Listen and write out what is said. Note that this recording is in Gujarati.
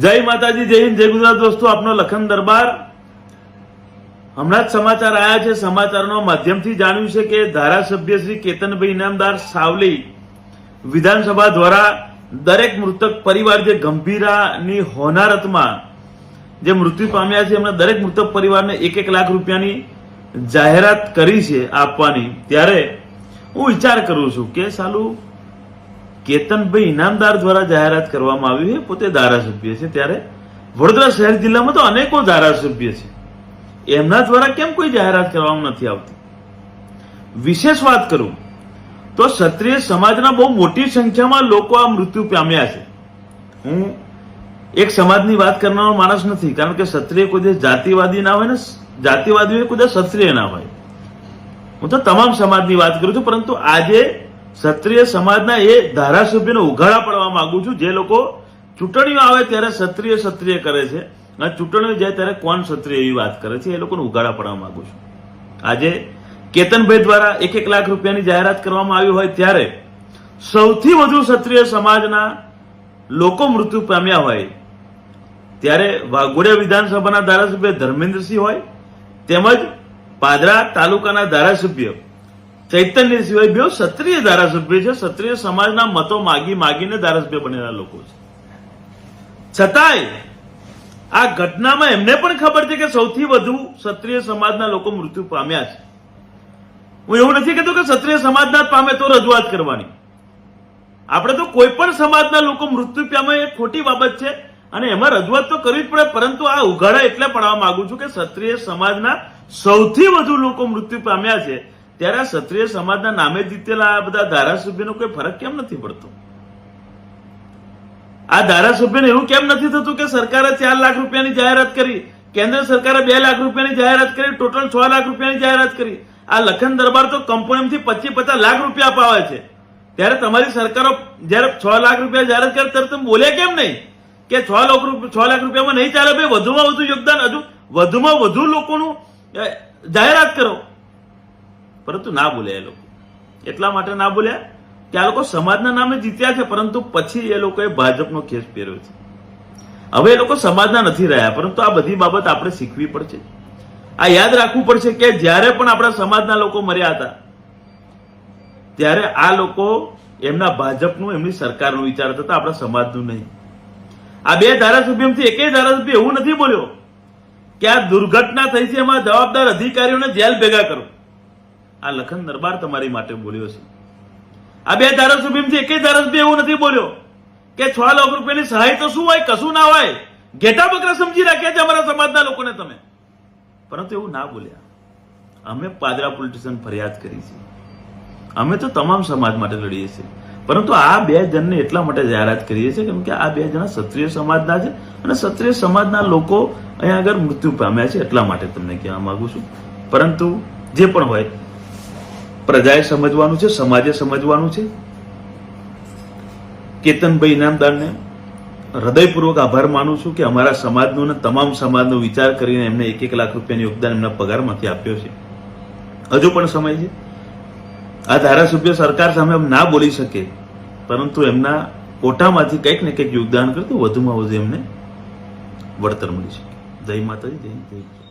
જય માતાજી, જય હિન્દ, જય ગુજરાત દોસ્તો, આપનો લખન દરબાર. હમણાં જ સમાચાર આવ્યા છે. સમાચારનો માધ્યમથી જાણ્યું છે કે ધારાસભ્ય શ્રી કેતનભાઈ ઇનામદાર સાવલી વિધાનસભા દ્વારા દરેક મૃતક પરિવાર જે ગંભીરાની હોનારતમાં જે મૃત્યુ પામ્યા છે એમના દરેક મૃતક પરિવારને એક એક લાખ રૂપિયાની જાહેરાત કરી છે આપવાની. ત્યારે હું વિચાર કરું છું કે સાલું કેતનભાઈ ઇનામદાર દ્વારા જાહેરાત કરવામાં આવી છે, પોતે ધારાસભ્ય છે. ત્યારે વડોદરા શહેર જિલ્લામાં તો અનેકો ધારાસભ્ય છે. એમના દ્વારા કેમ કોઈ જાહેરાત કરવામાં નથી આવતી? વિશેષ વાત કરું તો ક્ષત્રિય સમાજના બહુ મોટી સંખ્યામાં લોકો આ મૃત્યુ પામ્યા છે. હું એક સમાજની વાત કરનારો માણસ નથી, કારણ કે ક્ષત્રિય કોઈ જાતિવાદી ના હોય ને જાતિવાદી હોય કોઈ દિવસ ક્ષત્રિય ના હોય. હું તો તમામ સમાજની વાત કરું છું, પરંતુ આજે ક્ષત્રિય સમાજના એ ધારાસભ્યને ઉઘાડા પડવા માંગુ છું. જે લોકો ચૂંટણીઓ આવે ત્યારે ક્ષત્રિય ક્ષત્રિય કરે છે અને ચૂંટણીઓ જાય ત્યારે કોણ ક્ષત્રિય એવી વાત કરે છે, એ લોકોને ઉઘાડા પડવા માંગુ છું. આજે કેતનભાઈ દ્વારા એક એક લાખ રૂપિયાની જાહેરાત કરવામાં આવી હોય ત્યારે સૌથી વધુ ક્ષત્રિય સમાજના લોકો મૃત્યુ પામ્યા હોય ત્યારે વાઘોડિયા વિધાનસભાના ધારાસભ્ય ધર્મેન્દ્રસિંહ હોય, તેમજ પાદરા તાલુકાના ધારાસભ્ય ચૈતન્ય સિવાય બે ક્ષત્રિય ધારાસભ્ય છે. ક્ષત્રિય સમાજના મતો માગી માગીને ધારાસભ્ય બનેલા લોકો છે. છતાંય આ ઘટનામાં એમને પણ ખબર છે કે સૌથી વધુ ક્ષત્રિય સમાજના લોકો મૃત્યુ પામ્યા છે. હું એવું નથી કહેતો કે ક્ષત્રિય સમાજના જ પામે તો રજૂઆત કરવાની. આપણે તો કોઈ પણ સમાજના લોકો મૃત્યુ પામે એ ખોટી બાબત છે અને એમાં રજૂઆત તો કરવી જ પડે, પરંતુ આ ઉઘાડા એટલે પડવા માંગુ છું કે ક્ષત્રિય સમાજના સૌથી વધુ લોકો મૃત્યુ પામ્યા છે. ત્યારે આ ક્ષત્રિય સમાજના નામે જીતેલા આ બધા ધારાસભ્યનો કોઈ ફરક કેમ નથી પડતો? આ ધારાસભ્યને એવું કેમ નથી થતું કે સરકારે ચાર લાખ રૂપિયાની જાહેરાત કરી, કેન્દ્ર સરકારે બે લાખ રૂપિયાની જાહેરાત કરી, ટોટલ છ લાખ રૂપિયાની જાહેરાત કરી? આ લખન દરબાર તો કંપનીથી પચીસ પચાસ લાખ રૂપિયા અપાવે છે. ત્યારે તમારી સરકારો જ્યારે છ લાખ રૂપિયા જાહેરાત કરે ત્યારે તમે બોલે કેમ નહીં? કે છ લાખ છ લાખ રૂપિયામાં નહીં ચાલે ભાઈ વધુમાં વધુ યોગદાન, હજુ વધુમાં વધુ લોકોનું જાહેરાત કરો. પરંતુ ના બોલ્યા એ લોકો. એટલા માટે ના બોલ્યા કે આ લોકો સમાજના નામે જીત્યા છે, પરંતુ પછી એ લોકોએ ભાજપનો કેસ પહેર્યો છે. હવે એ લોકો સમાજના નથી રહ્યા, પરંતુ આ બધી બાબત આપણે શીખવી પડશે. આ યાદ રાખવું પડશે કે જ્યારે પણ આપણા સમાજના લોકો મર્યા હતા, ત્યારે આ લોકો એમના ભાજપનું, એમની સરકારનું વિચારતા હતા, આપણા સમાજનું નહીં. આ બે ધારાસભ્યમાંથી એકેય ધારાસભ્ય એવું નથી બોલ્યો કે આ દુર્ઘટના થઈ છે, એમાં જવાબદાર અધિકારીઓને જેલ ભેગા કરો. આ લખન દરબાર તમારી માટે બોલ્યો છે. આ બે ધારાસભ્યમાંથી એકેય ધારાસભ્ય એવું નથી બોલ્યો કે છ લાખ રૂપિયાની સહાય તો શું હોય, કશું ના હોય? ઘેટા બકરા સમજી રાખ્યા છે અમારા સમાજના લોકોને તમે. પરંતુ એવું ના બોલ્યા. અમે પાદરા પોલિટિશિયન ફરિયાદ કરી છે. અમે તો તમામ સમાજ માટે લડીએ છીએ. પરંતુ આ બે જણને એટલા માટે જાહેરાત કરીએ છીએ કેમ કે આ બે જણા ક્ષત્રિય સમાજના છે અને ક્ષત્રિય સમાજના લોકો અહીંયા આગળ મૃત્યુ પામ્યા છે એટલા માટે તમને કહેવા માંગુ છું. પરંતુ જે પણ હોય પ્રજાએ સમજવાનું છે, સમાજે સમજવાનું છે? કેતનભાઈ ઇનામદારને હૃદયપૂર્વક આભાર માનું છું કે અમારા સમાજનો અને તમામ સમાજનો વિચાર કરીને એમને એક એક લાખ રૂપિયાનું યોગદાન એમના પગારમાંથી આપ્યો છે. હજુ પણ સમય છે. આ ધારાસભ્ય સરકાર સામે ના બોલી શકે, પરંતુ એમના કોટામાંથી કંઈક ને કંઈક યોગદાન કરતું વધુમાં વધુ એમને વળતર મળી શકે. જય માતાજી, જય જય.